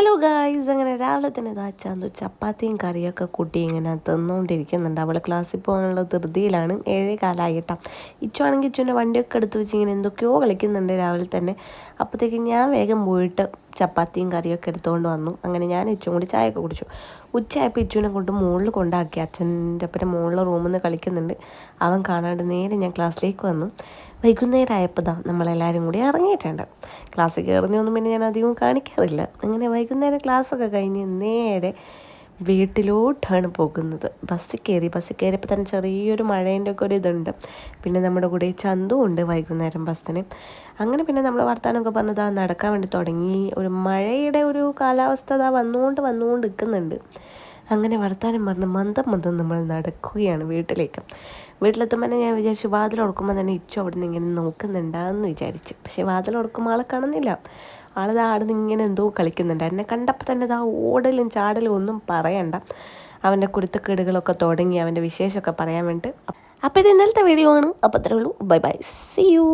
Hello guys അങ്ങനെ രാവിലെ തന്നെ ഇതാ ചാന്തു ചപ്പാത്തിയും കറിയൊക്കെ കൂട്ടി ഇങ്ങനെ തിന്നുകൊണ്ടിരിക്കുന്നുണ്ട് അവൾ ക്ലാസ്സിൽ പോകാനുള്ള ധൃതിയിലാണ്. ഏഴേ കാലമായിട്ടാ ഇച്ചുവാണെങ്കിൽ ഇച്ചുവിന്റെ വണ്ടിയൊക്കെ എടുത്ത് വെച്ച് ഇങ്ങനെ എന്തൊക്കെയോ കളിക്കുന്നുണ്ട് രാവിലെ തന്നെ. അപ്പോഴത്തേക്കും ഞാൻ വേഗം പോയിട്ട് ചപ്പാത്തിയും കറിയൊക്കെ എടുത്തുകൊണ്ട് വന്നു. അങ്ങനെ ഞാൻ ഇച്ചും കൂടി ചായയൊക്കെ കുടിച്ചു. ഉച്ചയായപ്പോൾ ഇച്ചുവിനെ കൊണ്ട് മുകളിൽ കൊണ്ടാക്കി. അച്ഛന്റെ ഒപ്പം മുകളിലെ റൂമിൽ നിന്ന് കളിക്കുന്നുണ്ട്. അവൻ കാണാണ്ട് നേരെ ഞാൻ ക്ലാസ്സിലേക്ക് വന്നു. വൈകുന്നേരം ആയപ്പോൾ നമ്മളെല്ലാവരും കൂടി ഇറങ്ങിയിട്ടുണ്ട്. ക്ലാസ്സിൽ കയറുന്നൊന്നും പിന്നെ ഞാൻ അധികം കാണിക്കാറില്ല. അങ്ങനെ വൈകുന്നേരം ക്ലാസ്സൊക്കെ കഴിഞ്ഞ് നേരെ വീട്ടിലോട്ടാണ് പോകുന്നത്. ബസ്സിൽ കയറി ബസ്സിൽ കയറിയപ്പോൾ തന്നെ ചെറിയൊരു മഴേന്റെ ഒക്കെ ഒരു ഇതുണ്ട്. പിന്നെ നമ്മുടെ കൂടെ ചന്തും ഉണ്ട് വൈകുന്നേരം ബസ്സിന്. അങ്ങനെ പിന്നെ നമ്മൾ വർത്താനമൊക്കെ പറഞ്ഞത് നടക്കാൻ വേണ്ടി തുടങ്ങി. ഒരു മഴയുടെ ഒരു കാലാവസ്ഥ അതാ വന്നുകൊണ്ട് വന്നുകൊണ്ട് നിൽക്കുന്നുണ്ട്. അങ്ങനെ വർത്താനം പറഞ്ഞ് മന്ദം മന്ദം നമ്മൾ നടക്കുകയാണ് വീട്ടിലേക്ക്. വീട്ടിലെത്തുമ്പോൾ തന്നെ ഞാൻ വിചാരിച്ചു വാതിൽ ഉടക്കുമ്പോൾ തന്നെ ഇച്ചു അവിടെ നിന്ന് ഇങ്ങനെ നോക്കുന്നുണ്ടാകുമെന്ന് വിചാരിച്ചു. പക്ഷേ വാതിൽ ഉടക്കുമ്പോൾ ആളെ കാണുന്നില്ല. ആളിത് ആടുന്ന് ഇങ്ങനെ എന്തോ കളിക്കുന്നുണ്ട്. എന്നെ കണ്ടപ്പോൾ തന്നെ ഇതാ ഓടലും ചാടലും ഒന്നും പറയണ്ട. അവന്റെ കുരുത്തക്കേടുകളൊക്കെ തുടങ്ങി അവന്റെ വിശേഷമൊക്കെ പറയാൻ വേണ്ടിയിട്ട് അപ്പോൾ ഇത് ഇന്നലത്തെ വീഡിയോ ആണ്. അപ്പോൾ അത്രേ ഉള്ളൂ. Bye bye C U